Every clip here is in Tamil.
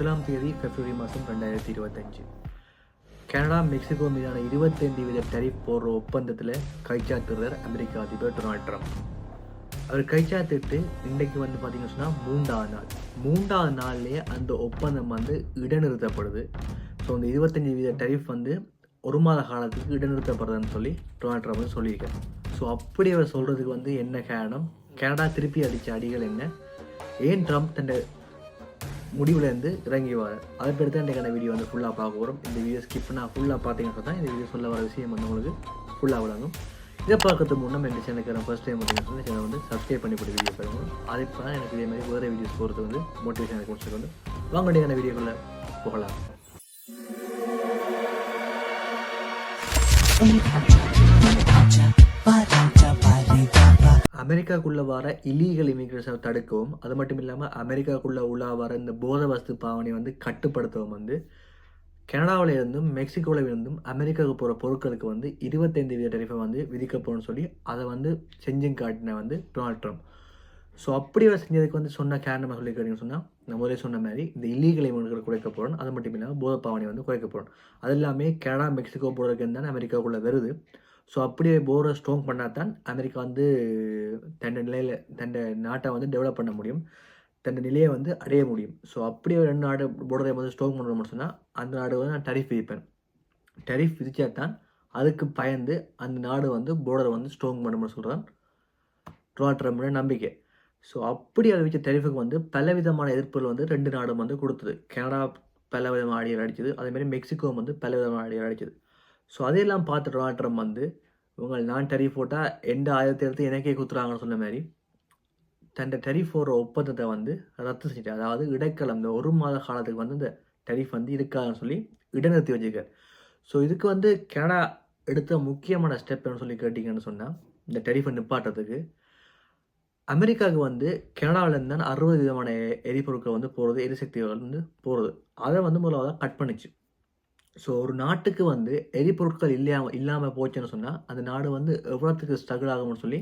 முதலாம் தேதி பிப்ரவரி மாதம் ரெண்டாயிரத்தி இருபத்தஞ்சு. கனடா மெக்சிகோ மீதான இருபத்தைந்து வீத டரிஃப் போடுற ஒப்பந்தத்தில் கைச்சாத்துறார் அமெரிக்க அதிபர் டொனால்ட் ட்ரம்ப். அவர் கைச்சாத்திட்டு இன்றைக்கு வந்து பார்த்தீங்கன்னு சொன்னால் மூன்றாவது நாள். மூன்றாவது நாள்லேயே அந்த ஒப்பந்தம் வந்து இடைநிறுத்தப்படுது. ஸோ அந்த இருபத்தஞ்சி வீத டரிஃப் வந்து ஒரு மாத காலத்துக்கு இடைநிறுத்தப்படுறதுன்னு சொல்லி டொனால்ட் ட்ரம்ப் வந்து சொல்லியிருக்காரு. ஸோ அப்படி அவர் சொல்கிறதுக்கு வந்து என்ன காரணம்? கனடா திருப்பி அடித்த அடிகள் என்ன? ஏன் ட்ரம்ப் தன் முடிவுலேருந்து இறங்கி வர அதை தான் இன்றைக்கான வீடியோ வந்து ஃபுல்லாக பார்க்க போகிறோம் இந்த வீடியோ ஸ்கிப் பண்ணால் ஃபுல்லாக பார்த்தீங்கன்னா தான் இந்த வீடியோ சொல்ல வர விஷயம் வந்து உங்களுக்கு ஃபுல்லாக விளங்கும். இதை பார்க்கறதுக்கு முன்னே எங்கள் சேனலுக்கு ஃபஸ்ட் டைம் பார்த்தீங்கன்னா சேனல் வந்து சப்ஸ்கிரைப் பண்ணி போட்டு வீடியோ பாருங்க. அதே தான் எனக்கு இதே மாதிரி வேறு வீடியோஸ் போகிறது வந்து மோட்டிவேஷன் எனக்கு வந்து. வாங்க இன்றைக்கான வீடியோக்குள்ளே போகலாம். அமெரிக்காக்குள்ளே வர இல்லீகல் இமிக்ரேஷனை தடுக்கவும் அது மட்டும் இல்லாமல் அமெரிக்காக்குள்ளே உள்ள வர இந்த போத வஸ்து பாவனை வந்து கட்டுப்படுத்தவும் வந்து கனடாவில் இருந்தும் மெக்சிகோவில் இருந்தும் அமெரிக்காவுக்கு போகிற பொருட்களுக்கு வந்து இருபத்தைந்து வீத டரிஃபை வந்து விதிக்கப்போன்னு சொல்லி அதை வந்து செஞ்சும் காட்டின வந்து டொனால்ட் ட்ரம்ப் ஸோ அப்படி அவர் செஞ்சதுக்கு வந்து சொன்ன காரணமாக சொல்லி கேட்டீங்கன்னு சொன்னால் நான் முதலே சொன்ன மாதிரி இந்த இல்லீகல் இமிகிரேட் குறைக்க போகிறோம் அது மட்டும் இல்லாமல் போத பாவனை வந்து குறைக்க போகிறோம் அது எல்லாமே கனடா மெக்சிகோ போகிறதுக்கு இருந்தாலும் அமெரிக்காவுக்குள்ளே வருது. ஸோ அப்படியே போரை ஸ்ட்ராங் பண்ணால் தான் அமெரிக்கா வந்து தன்னோட நிலையில் தன்னோட நாட்டை வந்து டெவலப் பண்ண முடியும். தன்னோட நிலையை வந்து அடைய முடியும். ஸோ அப்படியே ரெண்டு நாடு போர்டரை வந்து ஸ்ட்ராங் பண்ணணும்னு சொன்னால் அந்த நாடு வந்து நான் டரிஃப் விதிப்பேன். டரிஃப் விதிச்சா தான் அதுக்கு பயந்து அந்த நாடு வந்து போர்டரை வந்து ஸ்ட்ராங் பண்ணணும்னு சொல்கிறான் டொனால்ட் ட்ரம்ப்போட நம்பிக்கை. ஸோ அப்படி அதை வச்ச டரிஃபுக்கு வந்து பலவிதமான எதிர்ப்புகள் வந்து ரெண்டு நாடும் வந்து கொடுத்தது. கனடா பல விதமான அடிகள் அடிச்சது. அதேமாதிரி மெக்சிகோ வந்து பல விதமான அடிகள் அடிச்சது. ஸோ அதையெல்லாம் பார்த்து டொனால்ட் ட்ரம்ப் வந்து உங்கள் நான் டெரிஃப் போட்டால் எந்த ஆயிரத்தி எடுத்து எனக்கே குத்துறாங்கன்னு சொன்ன மாதிரி தன் டரிஃப் போடுற ஒப்பந்தத்தை வந்து ரத்து செஞ்சுட்டு அதாவது இடைக்காலம் இந்த ஒரு மாத காலத்துக்கு வந்து இந்த டரிஃப் வந்து இருக்காதுன்னு சொல்லி இடைநிறுத்தி வச்சுருக்கார். ஸோ இதுக்கு வந்து கனடா எடுத்த முக்கியமான ஸ்டெப்னு சொல்லி கேட்டிங்கன்னு சொன்னால் இந்த டெரிஃபை நிப்பாட்டுறதுக்கு அமெரிக்காவுக்கு வந்து கனடாவிலேருந்து தான் அறுபது விதமான எரிபொருட்கள் வந்து போகிறது எரிசக்தி வந்து போகிறது அதை வந்து முதலாவது கட் பண்ணிச்சு. ஸோ ஒரு நாட்டுக்கு வந்து எரிபொருட்கள் இல்லாமல் இல்லாமல் போச்சுன்னு சொன்னால் அந்த நாடு வந்து எவ்வளோத்துக்கு ஸ்ட்ரகிள் ஆகும்னு சொல்லி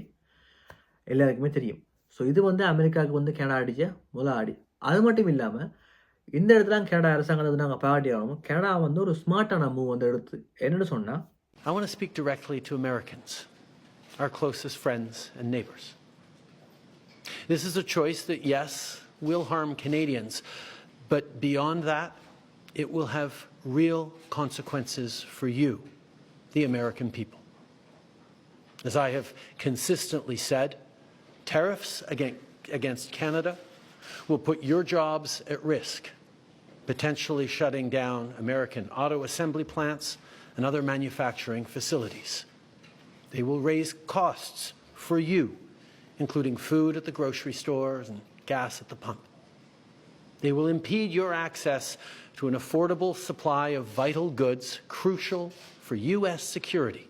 எல்லாருக்குமே தெரியும். ஸோ இது வந்து அமெரிக்காவுக்கு வந்து கனடா அடித்த முதல் ஆடி. அது மட்டும் இல்லாமல் இந்த இடத்துல கனடா அரசாங்கத்தை வந்து நாங்கள் பாராட்டி ஆகணும். கனடா வந்து ஒரு ஸ்மார்ட்டான மூவ் வந்து எடுத்து என்னென்னு சொன்னால் I want to speak directly to Americans, our closest friends and neighbors. This is a choice that, yes, will harm Canadians, but beyond that, it will have real consequences for you, the American people. As I have consistently said, tariffs against, Canada will put your jobs at risk, potentially shutting down American auto assembly plants and other manufacturing facilities. They will raise costs for you, including food at the grocery stores and gas at the pump. They will impede your access to an affordable supply of vital goods crucial for U.S. security,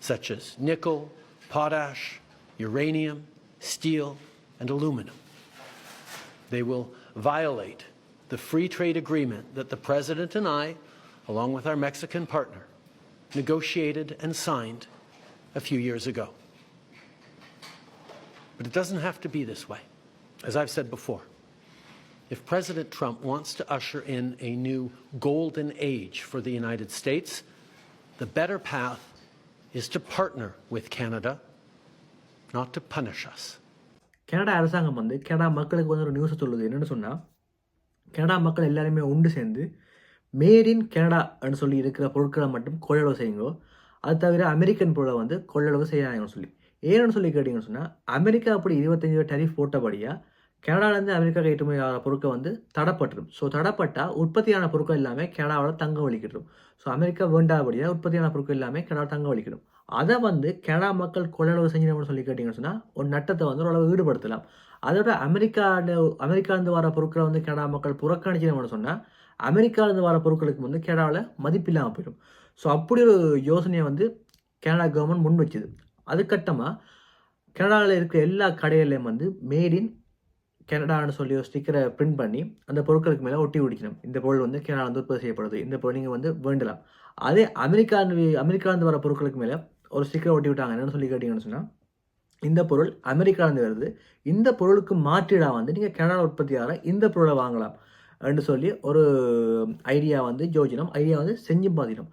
such as nickel, potash, uranium, steel, and aluminum. They will violate the free trade agreement that the President and I, along with our Mexican partner, negotiated and signed a few years ago. But it doesn't have to be this way. As I've said before, if President Trump wants to usher in a new golden age for the United States, the better path is to partner with Canada, not to punish us. Canada அரசாங்கம் வந்து கனடா மக்களுக்கு வந்து ஒரு நியூஸை சொல்லுது. என்னென்னு சொன்னால் கனடா மக்கள் எல்லாருமே ஒன்று சேர்ந்து மேட் இன் கனடான்னு சொல்லி இருக்கிற பொருட்களை மட்டும் கொள்ளளவு செய்யுங்கோ. அது தவிர அமெரிக்கன் பொருளை வந்து கொள்ளளவு செய்யாங்கன்னு சொல்லி. ஏன்னு சொல்லி கேட்டிங்கன்னு சொன்னால் அமெரிக்கா அப்படி இருபத்தஞ்சி டரிஃப் போட்டபடியாக கனடாலேருந்து அமெரிக்கா ஏற்றுமதி ஆகிற பொருட்கள் வந்து தடப்பட்டுரும். ஸோ தடப்பட்டால் உற்பத்தியான பொருட்கள் எல்லாமே கனடாவில் தங்க வலிக்கிடும் ஸோ அமெரிக்கா வேண்டாதபடியாக உற்பத்தியான பொருட்கள் எல்லாமே கனடா தங்க வலிக்கிடும் அதை வந்து கனடா மக்கள் கொள்ளளவு செஞ்சோம்னு சொல்லி கேட்டிங்கன்னு சொன்னால் ஒரு நட்டத்தை வந்து ஓரளவு ஈடுபடுத்தலாம். அதோட அமெரிக்காவில் அமெரிக்காவிலேருந்து வர பொருட்களை வந்து கனடா மக்கள் புறக்கணிச்சினோம்னு சொன்னால் அமெரிக்காவிலேருந்து வர பொருட்களுக்கு வந்து கனடாவில் மதிப்பில்லாமல் போயிடும். ஸோ அப்படி ஒரு யோசனையை வந்து கனடா கவர்மெண்ட் முன் வச்சுது. அதுக்கட்டமாக கனடாவில் இருக்கிற எல்லா கடைகள்லையும் வந்து மேட் இன் கனடான்னு சொல்லி ஒரு ஸ்டிக்கரை பிரிண்ட் பண்ணி அந்த பொருட்களுக்கு மேலே ஒட்டி பிடிக்கணும் இந்த பொருள் வந்து கனடா வந்து உற்பத்தி செய்யப்படுது. இந்த பொருள் நீங்கள் வந்து வேண்டலாம். அதே அமெரிக்கா அமெரிக்காவிலேருந்து வர பொருட்களுக்கு மேலே ஒரு ஸ்டிக்கரை ஒட்டி விட்டாங்க. என்னென்னு சொல்லி கேட்டிங்கன்னு சொன்னால் இந்த பொருள் அமெரிக்காவிலேருந்து வருது. இந்த பொருளுக்கு மாற்றீடாக வந்து நீங்கள் கனடா உற்பத்தியாகிற இந்த பொருளை வாங்கலாம். அப்படின்னு சொல்லி ஒரு ஐடியா வந்து யோசிச்சினோம் ஐடியா வந்து செஞ்சு பார்த்தினோம்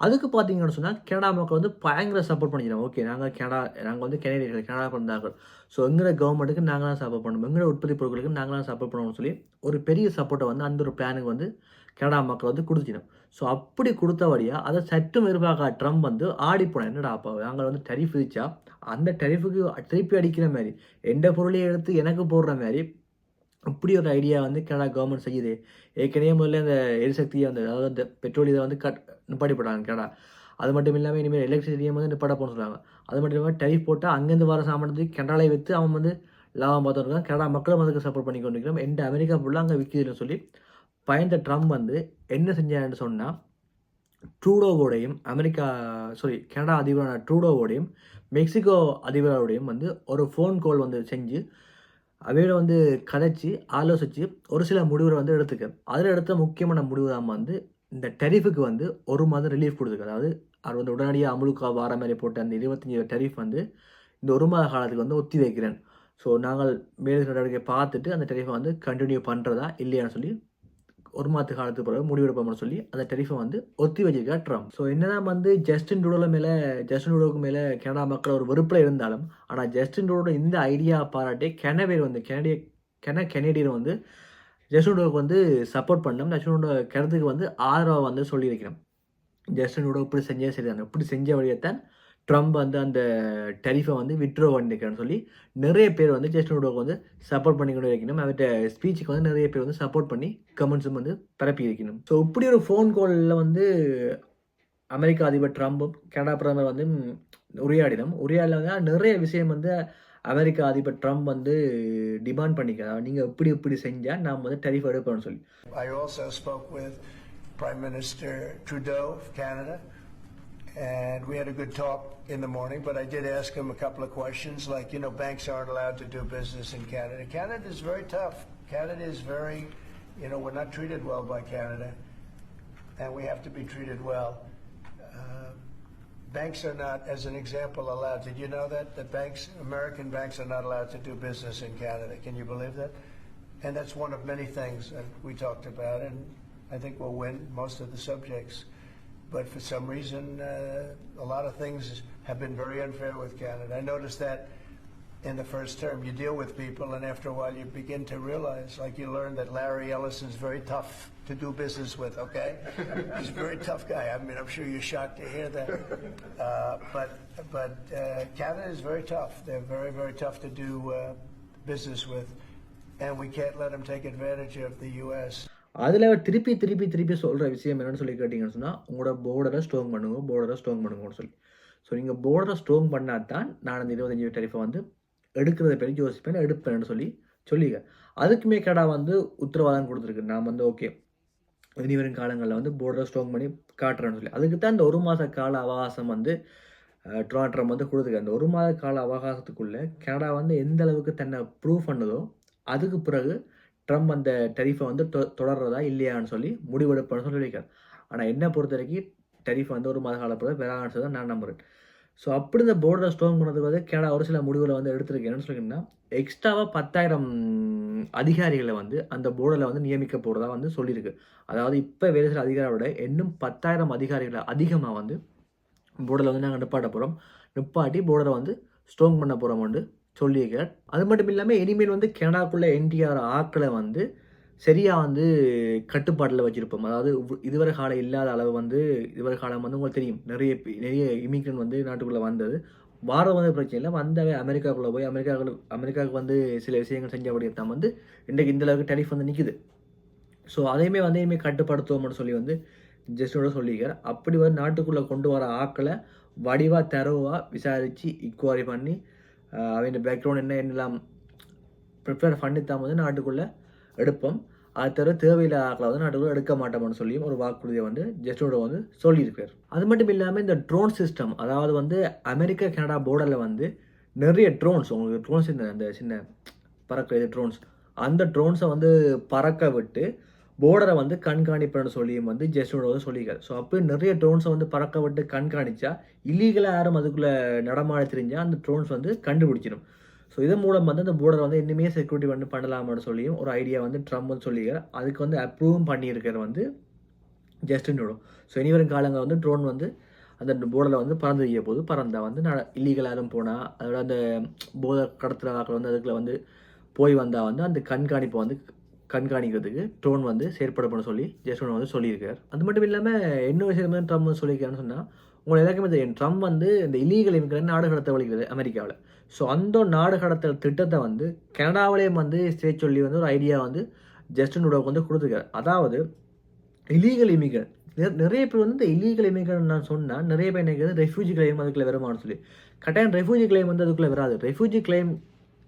அதுக்கு பார்த்தீங்கன்னு சொன்னால் கனடா மக்கள் வந்து பயங்கர சப்போர்ட் பண்ணிக்கிறோம் ஓகே நாங்கள் கனடா நாங்கள் வந்து கெனடியர்கள் கனடா பிறந்தார்கள். ஸோ எங்களோட கவர்மெண்ட்டுக்கு நாங்கள் தான் சப்போர்ட் பண்ணணும். எங்களோட உற்பத்தி பொருட்களுக்கு நாங்கள் தான் சப்போர்ட் பண்ணணும்னு சொல்லி ஒரு பெரிய சப்போர்ட்டை வந்து அந்த ஒரு பிளானுக்கு வந்து கனடா மக்கள் வந்து கொடுத்துக்கணும் ஸோ அப்படி கொடுத்தபடியாக அதை சற்றும் எதிர்பார்க்காத ட்ரம்ப் வந்து ஆடி போனேன் என்னடா அப்போ நாங்கள் வந்து டெரிஃப் விதிச்சா அந்த டெரிஃபுக்கு திருப்பி அடிக்கிற மாதிரி எந்த பொருளையும் எடுத்து எனக்கு போடுற மாதிரி இப்படி ஒரு ஐடியா வந்து கனடா கவர்மெண்ட் செய்யுது. ஏற்கனவே முதல்ல அந்த எரிசக்தியை வந்து அதாவது அந்த பெட்ரோல் இதை வந்து கட் நிப்பாட்டி போட்டாங்க கனடா அது மட்டும் இல்லாமல் இனிமேல் எலக்ட்ரிசிட்டியை வந்து நிப்பாட்ட போகணும்னு சொல்லுவாங்க அது மட்டும் இல்லாமல் டரிஃப் போட்டால் அங்கேருந்து வர சாமானத்துக்கு கனடாவில் விற்று அவன் வந்து லாபம் பார்த்துருக்கான் கனடா மக்களும் அதுக்கு சப்போர்ட் பண்ணி கொண்டிருக்கிறோம் எந்த அமெரிக்கா ஃபுல்லாக அங்கே விற்கிதுன்னு சொல்லி பயந்த ட்ரம்ப் வந்து என்ன செஞ்சாருன்னு சொன்னால் ட்ரூடோவோடையும் அமெரிக்கா சாரி கனடா அதிபரான ட்ரூடோவோடையும் மெக்சிகோ அதிபரோடையும் வந்து ஒரு ஃபோன் கால் வந்து செஞ்சு அவையோட வந்து கதைச்சி ஆலோசித்து ஒரு சில முடிவுகளை வந்து எடுத்துக்க. அதில் எடுத்த முக்கியமான முடிவு தான் வந்து இந்த டெரிஃபுக்கு வந்து ஒரு மாதம் ரிலீஃப் கொடுத்துருக்கு அதாவது அவர் வந்து உடனடியாக அமுலுக்கா வார மாதிரி போட்ட அந்த இருபத்தஞ்சி டெரிஃப் வந்து இந்த ஒரு மாத காலத்துக்கு வந்து ஒத்தி வைக்கிறேன். ஸோ நாங்கள் மேலும் நடவடிக்கை பார்த்துட்டு அந்த டெரிஃபை வந்து கண்டினியூ பண்ணுறதா இல்லையான்னு சொல்லி ஒரு மாத காலத்துக்கு பிறகு முடிவெடுப்போம்னு சொல்லி அந்த டெரிஃபை வந்து ஒத்தி வச்சிருக்கா ட்ரம்ப் ஸோ என்னதான் வந்து ஜஸ்டின் டூடோல மேலே ஜஸ்டின் டுடோக்கு மேலே கனடா மக்கள் ஒரு வெறுப்பில் இருந்தாலும் ஆனால் ஜஸ்டின் டூடோட இந்த ஐடியா பாராட்டி கெனவேர் வந்து கெனடிய கென கெனடியர் வந்து ஜஸ்டின் டுடோக்கு வந்து சப்போர்ட் பண்ணோம் ஜஸ்டினோட கருத்துக்கு வந்து ஆதரவாக வந்து சொல்லியிருக்கிறோம். ஜஸ்டின் டுடோ இப்படி செஞ்சே சரிதான். இப்படி செஞ்ச வழியைத்தான் ட்ரம்ப் வந்து அந்த டெரிஃபை வந்து விட்ரோ பண்ணிக்கிறேன்னு சொல்லி நிறைய பேர் வந்து ஜஸ்டின் ட்ரூடோக்கு வந்து சப்போர்ட் பண்ணிக்கொண்டு இருக்கணும். வைக்கணும் அவர்கிட்ட ஸ்பீச்சுக்கு வந்து நிறைய பேர் வந்து சப்போர்ட் பண்ணி கமெண்ட்ஸும் வந்து பரப்பி வைக்கணும் ஸோ இப்படி ஒரு ஃபோன் காலில் வந்து அமெரிக்க அதிபர் ட்ரம்ப்பும் கனடா பிரதமர் வந்து உரையாடினோம். உரையாடல நிறைய விஷயம் வந்து அமெரிக்க அதிபர் ட்ரம்ப் வந்து டிமாண்ட் பண்ணிக்கிறார் நீங்கள் இப்படி இப்படி செஞ்சால் நாம் வந்து டெரிஃப் எடுப்போம்னு சொல்லி. I also spoke with Prime Minister Trudeau of Canada, and we had a good talk in the morning. But I did ask him a couple of questions, like, you know, banks aren't allowed to do business in Canada. Canada is very tough. Canada is very, you know, we're not treated well by Canada, and we have to be treated well. Uh, banks are not, as an example, allowed. Did you know that? That banks, American banks, are not allowed to do business in Canada. Can you believe that? And that's one of many things that we talked about, and I think we'll win most of the subjects. But for some reason, uh, a lot of things have been very unfair with Canada. I noticed that in the first term. You deal with people, and after a while, you begin to realize, like you learn that Larry Ellison's very tough to do business with. Okay, he's a very tough guy. I mean, I'm sure you're shocked to hear that. Uh, but but uh, Canada is very tough. They're very very tough to do uh, business with, and we can't let them take advantage of the U.S. அதில் திருப்பி திருப்பி திருப்பி சொல்கிற விஷயம் என்னென்னு சொல்லி கேட்டிங்கன்னு சொன்னால் உங்களோட போர்டரை ஸ்ட்ராங் பண்ணுங்க போர்டரை ஸ்ட்ராங் பண்ணுங்கன்னு சொல்லி. ஸோ நீங்கள் போர்டரை ஸ்ட்ராங் பண்ணால் தான் நான் அந்த இருபத்தஞ்சி டெரிஃபை வந்து எடுக்கிறத பற்றி யோசிப்பேன் எடுப்பேன்னு சொல்லி சொல்லிங்க அதுக்குமே கடா வந்து உத்தரவாதம் கொடுத்துருக்கு. நான் வந்து ஓகே இனி வரும் காலங்களில் வந்து போர்டரை ஸ்ட்ராங் பண்ணி காட்டுறேன்னு சொல்லி. அதுக்கு தான் இந்த ஒரு மாத கால அவகாசம் வந்து ட்ராட்ரம் வந்து கொடுத்துருக்கு. அந்த ஒரு மாத கால அவகாசத்துக்குள்ளே கனடா வந்து எந்த அளவுக்கு தன்னை ப்ரூவ் பண்ணுதோ அதுக்கு பிறகு ட்ரம்ப் அந்த டெரிஃபை வந்து தொ- தொடர்றதா இல்லையான்னு சொல்லி முடிவெடுப்பேன்னு சொல்லி சொல்லியிருக்காரு. ஆனால் என்ன பொறுத்த வரைக்கும் டெரிஃப் வந்து ஒரு மாத கால வேறான்னு சொல்லி நான் நம்புறேன். ஸோ அப்படி இந்த போர்டரை ஸ்ட்ராங் பண்ணதுக்கு வந்து கேடா ஒரு சில முடிவுகளை வந்து எடுத்திருக்கேன்னு சொல்லிங்கன்னா எக்ஸ்ட்ராவாக பத்தாயிரம் அதிகாரிகளை வந்து அந்த போர்டில் வந்து நியமிக்க போகிறதா வந்து சொல்லியிருக்கு. அதாவது இப்போ வேலை செய்கிற அதிகாரியோட இன்னும் பத்தாயிரம் அதிகாரிகளை அதிகமாக வந்து போர்டில் வந்து நாங்கள் நிப்பாட்ட போகிறோம் நிப்பாட்டி போர்டரை வந்து ஸ்ட்ராங் பண்ண போகிறோம் வந்து சொல்லியிருக்கார் அது மட்டும் இல்லாமல் இனிமேல் வந்து கனடாக்குள்ளே என்டிஆர் ஆக்களை வந்து சரியாக வந்து கட்டுப்பாட்டில் வச்சுருப்போம். அதாவது இதுவரை காலம் இல்லாத அளவு வந்து இதுவரை காலம் வந்து உங்களுக்கு தெரியும். நிறைய பே- நிறைய இமிக்ரன் வந்து நாட்டுக்குள்ளே வந்தது. வாரம் வந்து பிரச்சனை இல்லை. வந்தவே அமெரிக்காக்குள்ளே போய் அமெரிக்காக்குள்ள அமெரிக்காவுக்கு வந்து சில விஷயங்கள் செஞ்சபடியே தான் வந்து இன்றைக்கு இந்த அளவுக்கு டெலிஃப் வந்து நிற்குது ஸோ அதையுமே வந்து இனிமேல் கட்டுப்படுத்துவோம்னு சொல்லி வந்து ஜஸ்டோட சொல்லியிருக்கார். அப்படி வந்து நாட்டுக்குள்ளே கொண்டு வர ஆக்களை வடிவாக தரவாக விசாரித்து இக்வாரி பண்ணி அவன் அவங்க பேக்ரவுண்ட் என்ன என்னெல்லாம் ப்ரிப்பேர் பண்ணி தான் வந்து நாட்டுக்குள்ளே எடுப்போம். அது தவிர தேவையில்லாத ஆக்களை வந்து நாட்டுக்குள்ளே எடுக்க மாட்டோம்னு சொல்லியும் ஒரு வாக்குறுதியை வந்து ஜஸ்டோட வந்து சொல்லியிருக்கார். அது மட்டும் இல்லாமல் இந்த ட்ரோன் சிஸ்டம் அதாவது வந்து அமெரிக்கா கனடா போர்டரில் வந்து நிறைய ட்ரோன்ஸ் உங்களுக்கு ட்ரோன்ஸ் இந்த அந்த சின்ன பறக்கிற ட்ரோன்ஸ் அந்த ட்ரோன்ஸை வந்து பறக்க விட்டு போர்டரை வந்து கண்காணிப்பேன்னு சொல்லியும் வந்து ஜெஸ்டோட வந்து சொல்லியிருக்காரு. ஸோ அப்போ நிறைய ட்ரோன்ஸை வந்து பறக்க விட்டு கண்காணிச்சா இல்லீகலாக யாரும் அதுக்குள்ளே நடமாட தெரிஞ்சால் அந்த ட்ரோன்ஸ் வந்து கண்டுபிடிச்சிடும் ஸோ இதன் மூலம் வந்து அந்த போர்டரை வந்து இன்னுமே செக்யூரிட்டி வந்து பண்ணலாம்னு சொல்லியும் ஒரு ஐடியா வந்து ட்ரம்ப் வந்து சொல்லியிருக்காரு. அதுக்கு வந்து அப்ரூவும் பண்ணியிருக்கிற வந்து ஜஸ்டின் ட்ரூடோ ஸோ இனி வரும் காலங்கள் வந்து ட்ரோன் வந்து அந்த போர்டில் வந்து பறந்து வைக்க போது பறந்தால் வந்து நட இல்லீகல் யாரும் போனால் அதோட அந்த போதை கடத்துகிற வாக்கில் வந்து அதுக்குள்ள வந்து போய் வந்தால் வந்து அந்த கண்காணிப்பை வந்து கண்காணிக்கிறதுக்கு ட்ரோன் வந்து செயற்படப்படும் சொல்லி ஜெஸ்டன் வந்து சொல்லியிருக்கார். அது மட்டும் இல்லாமல் இன்னொரு விஷயம் வந்து ட்ரம்ப் வந்து சொல்லியிருக்காருன்னு சொன்னால் உங்களுக்கு எல்லாருக்குமே தெரியும். ட்ரம்ப் வந்து இந்த இலீகல் இமிகிரண்ட் நாடு கடத்த வழிகிறது அமெரிக்காவில். ஸோ அந்த நாடு கடத்தல் திட்டத்தை வந்து கனடாவிலேயும் வந்து சே சொல்லி வந்து ஒரு ஐடியா வந்து ஜஸ்டின் ட்ரூடோவுக்கு வந்து கொடுத்துருக்காரு. அதாவது இலீகல் இமிகிரண்ட் நிறைய பேர் வந்து இந்த இல்லீகல் இமிகிரண்ட் நான் சொன்னால் நிறைய பேர் நினைக்கிறது ரெஃப்யூஜி கிளைம் அதுக்குள்ளே வருமானு சொல்லி. கட்டாயம் ரெஃப்யூஜி கிளைம் வந்து அதுக்குள்ளே வராது. ரெஃப்யூஜி கிளைம்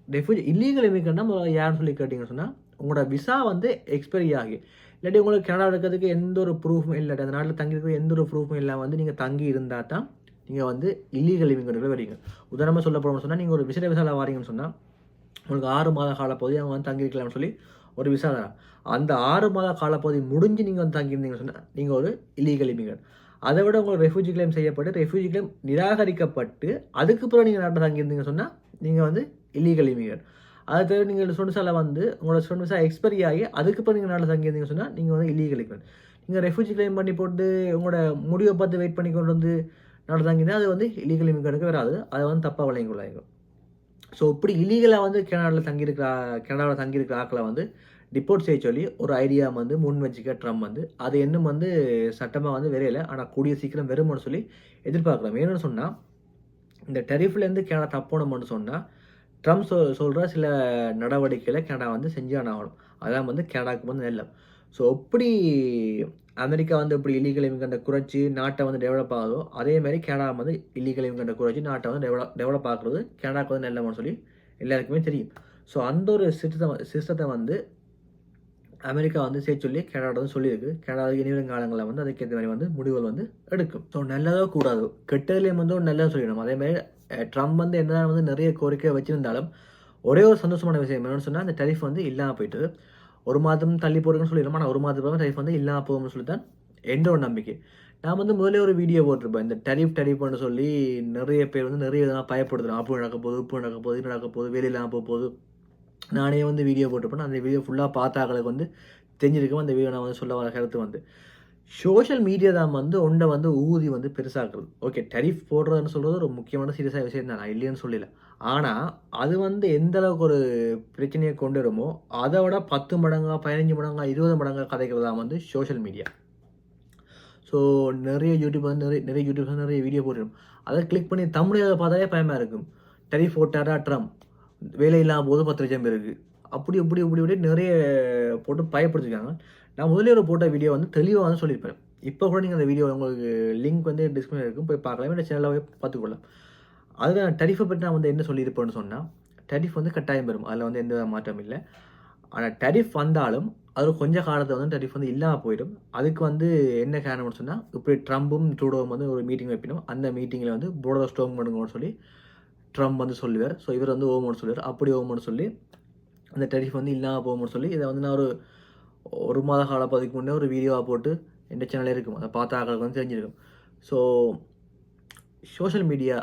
ரெஃப்யூஜி இல்லீகல் இமிகிரண்ட்னா யாருன்னு சொல்லி கேட்டிங்கன்னு சொன்னால் உங்களோட விசா வந்து எக்ஸ்பைரி ஆகி. இல்லாட்டி உங்களுக்கு கனடா இருக்கிறதுக்கு எந்த ஒரு ப்ரூஃபும் இல்லாட்டி அந்த நாட்டில் தங்கியிருக்க எந்த ஒரு ப்ரூஃபும் இல்லாமல் வந்து நீங்கள் தங்கி இருந்தால் தான் நீங்கள் வந்து இல்லீகல் இமிகிரண்ட்ல வரீங்க. உதாரணமாக சொல்ல போகிறோம்னு சொன்னால் நீங்கள் ஒரு விசேட விசாவில் வாரீங்கன்னு சொன்னால் உங்களுக்கு ஆறு மாத காலப்பகுதி அவங்க வந்து தங்கியிருக்கலாம்னு சொல்லி ஒரு விசா தரான் அந்த ஆறு மாத காலப்பகுதி முடிஞ்சு நீங்கள் வந்து தங்கியிருந்தீங்கன்னு சொன்னால் நீங்கள் ஒரு இல்லீகல் இமிகிரண்ட் அதை விட உங்களுக்கு ரெஃப்யூஜி கிளைம் செய்யப்பட்டு ரெஃப்யூஜி கிளைம் நிராகரிக்கப்பட்டு அதுக்கு பிறகு நீங்கள் நாட்டில் தங்கியிருந்தீங்கன்னு சொன்னால் நீங்கள் வந்து இல்லீகல் இமிகிரண்ட் அது தவிர நீங்கள் சொன்னிசால வந்து உங்களோட சொன்னிசா எக்ஸ்பைரி ஆகி அதுக்கு பிறகு நீங்கள் நாட்டில் தங்கியிருந்தீங்கன்னு சொன்னால் நீங்கள் வந்து இல்லீகல் இமிகிரண்ட் நீங்கள் ரெஃப்யூஜி கிளைம் பண்ணி போட்டு உங்களோட முடிவை பார்த்து வெயிட் பண்ணி கொண்டு வந்து நாட்டில் தங்கினா அது வந்து இல்லீகல் இமிகிரண்ட்டுக்கு வராது. அதை வந்து தப்பாக விளங்கி கொள்ளாங்க ஸோ இப்படி இல்லீகலாக வந்து கனடாவில் தங்கியிருக்கிற கனடாவில் தங்கியிருக்கிற ஆக்களை வந்து டிப்போர்ட் செய்ய சொல்லி ஒரு ஐடியா வந்து முன் வச்சுக்க ட்ரம்ப் வந்து அது இன்னும் வந்து சட்டமாக வந்து விரையில. ஆனால் கூடிய சீக்கிரம் வரும்னு சொல்லி எதிர்பார்க்கலாம். ஏன்னு சொன்னால் இந்த டெரிஃப்லேருந்து கனடா தப்போனோம்னு சொன்னால் ட்ரம்ப் சொல் சொல்கிற சில நடவடிக்கைகளை கனடா வந்து செஞ்சான ஆகணும் அதான் வந்து கனடாவுக்கு வந்து நல்லம் ஸோ எப்படி அமெரிக்கா வந்து இப்படி இல்லீகல் இமிகண்டை குறைச்சி நாட்டை வந்து டெவலப் ஆகுதோ அதே மாதிரி கனடா வந்து இல்லீகல் இமிகண்டை குறைச்சி நாட்டை வந்து டெவலப் டெவலப் ஆகுறது கனடாவுக்கு வந்து நெல்லம்னு சொல்லி எல்லாருக்குமே தெரியும். ஸோ அந்த ஒரு சிஸ்டத்தை சிஸ்டத்தை வந்து அமெரிக்கா வந்து சேர்த்து சொல்லி கனடா வந்து சொல்லியிருக்கு. கனடா இனிவரும் காலங்களில் வந்து அதுக்கேற்ற மாதிரி வந்து முடிவுகள் வந்து எடுக்கும். ஸோ நல்லதோ கூடாதோ கெட்டதுலேயும் வந்து ஒரு நல்லதாக சொல்லிடணும். அதே மாதிரி ட்ரம்ப் வந்து என்னதான் வந்து நிறைய கோரிக்கை வச்சிருந்தாலும் ஒரே ஒரு சந்தோஷமான விஷயம் என்னன்னு சொன்னால் அந்த டரிஃப் வந்து இல்லாமல் போயிட்டு ஒரு மாதம் தள்ளி போடுறதுன்னு சொல்லிடுறோம் ஆனால் ஒரு மாதத்துக்கு டரிஃப் வந்து இல்லாமல் போகும்னு சொல்லி தான் எந்த ஒரு நம்பிக்கை. நான் வந்து முதலே ஒரு வீடியோ போட்டிருப்பேன். இந்த டரிஃப் டரிஃப்னு சொல்லி நிறைய பேர் வந்து நிறைய இதெல்லாம் பயப்படுத்துகிறோம் அப்போ நடக்க போகுது இப்போ நடக்க போகுது நடக்க போகுது வெளியில்லாமல் போக போகுது. நானே வந்து வீடியோ போட்டிருப்பேன். அந்த வீடியோ ஃபுல்லாக பார்த்தாக்களுக்கு வந்து தெரிஞ்சிருக்கும். அந்த வீடியோ நான் வந்து சொல்ல வர கருத்து வந்து. சோஷியல் மீடியா தான் வந்து ஒன்றை வந்து ஊதி வந்து பெருசாக்குறது. ஓகே டெரிஃப் போடுறதுன்னு சொல்கிறது ஒரு முக்கியமான சீரியஸாக விஷயம் தான். நான் இல்லைன்னு சொல்லல. ஆனால் அது வந்து எந்த அளவுக்கு ஒரு பிரச்சனையை கொண்டு வருமோ அதை விட பத்து மடங்கா பதினஞ்சு மடங்கா இருபது மடங்கா கதைக்கிறது தான் வந்து சோஷியல் மீடியா ஸோ நிறைய யூடியூப் வந்து நிறைய நிறைய யூடியூப் வந்து நிறைய வீடியோ போட்டுரும் அதை கிளிக் பண்ணி தமிழில் பார்த்தாலே பயமாக இருக்கும். டெரிஃப் போட்டாரா ட்ரம்ப் வேலை இல்லாமல் போது பத்து லட்சம் பேருக்கு. அப்படி இப்படி இப்படி இப்படி நிறைய போட்டு பயப்படுத்திருக்காங்க. நான் முதல்ல ஒரு போட்ட வீடியோ வந்து தெளிவாக வந்து சொல்லியிருப்பேன். இப்போ கூட நீங்கள் அந்த வீடியோ உங்களுக்கு லிங்க் வந்து டிஸ்கிரிப்ஷன் இருக்கும். போய் பார்க்கலாம். இல்லை சேனலில் போய் பார்த்துக்கொள்ளலாம். அதில் நான் டரிஃபை பற்றி நான் வந்து என்ன சொல்லியிருப்பேன்னு சொன்னால் டரிஃப் வந்து கட்டாயம் பெறும் அதில் வந்து எந்த மாற்றம் இல்லை. ஆனால் டரிஃப் வந்தாலும் அது கொஞ்ச காலத்தில் வந்து டரிஃப் வந்து இல்லாமல் போயிடும். அதுக்கு வந்து என்ன காரணம்னு சொன்னால் இப்படி ட்ரம்பும் ட்ரூடோவும் வந்து ஒரு மீட்டிங் வைப்பினோம் அந்த மீட்டிங்கில் வந்து போர்டர் ஸ்டோம் பண்ணுங்கன்னு சொல்லி ட்ரம்ப் வந்து சொல்லுவார். ஸோ இவர் வந்து ஓமோன்னு சொல்லுவார். அப்படி ஓமோன்னு சொல்லி அந்த டரிஃப் வந்து இல்லாமல் போகும்னு சொல்லி இதை வந்து நான் ஒரு ஒரு மாத கால பதிக்கு முன்னே ஒரு வீடியோவாக போட்டு எந்த சேனலே இருக்கும். அதை பார்த்தா ஆக்களுக்கு வந்து தெரிஞ்சிருக்கும். ஸோ சோஷியல் மீடியா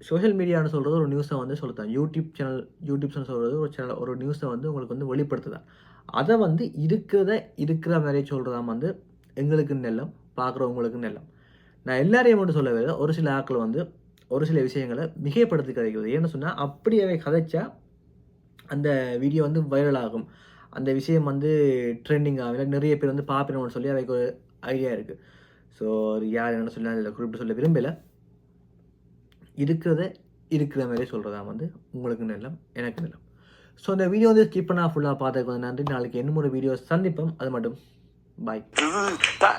சோஷியல் மீடியான்னு சொல்கிறது ஒரு நியூஸை வந்து சொல்லுதான். யூடியூப் சேனல் யூடியூப்ஸ்னு சொல்கிறது ஒரு சேனல் ஒரு நியூஸை வந்து உங்களுக்கு வந்து வெளிப்படுத்துதான். அதை வந்து இருக்கிறத இருக்கிற மாதிரியே சொல்கிறதாம் வந்து எங்களுக்கு நெல்லம் பார்க்குறவங்களுக்கு நெல்லம். நான் எல்லாரையும் மட்டும் சொல்லவே இல்லை ஒரு சில ஆட்கள் வந்து ஒரு சில விஷயங்களை மிகைப்படுத்தி கதைக்கிறது ஏன்னு சொன்னால் அப்படி அவை கதைச்சா அந்த வீடியோ வந்து வைரல் ஆகும். அந்த விஷயம் வந்து ட்ரெண்டிங் ஆகல நிறைய பேர் வந்து பார்ப்பினோம்னு சொல்லி அவைக்கு ஒரு ஐடியா இருக்குது ஸோ யார் என்ன சொல்லி அதில் குறிப்பிட்டு சொல்ல விரும்பலை. இருக்கிறத இருக்கிற மாதிரி சொல்கிறதா வந்து உங்களுக்கு நிலம் எனக்கு நிலம் ஸோ இந்த வீடியோ வந்து ஸ்கிப் பண்ணால் ஃபுல்லாக பார்த்துக்கு வந்து நன்றி. நாளைக்கு இன்னும் ஒரு வீடியோ சந்திப்போம். அது மட்டும். பாய் ta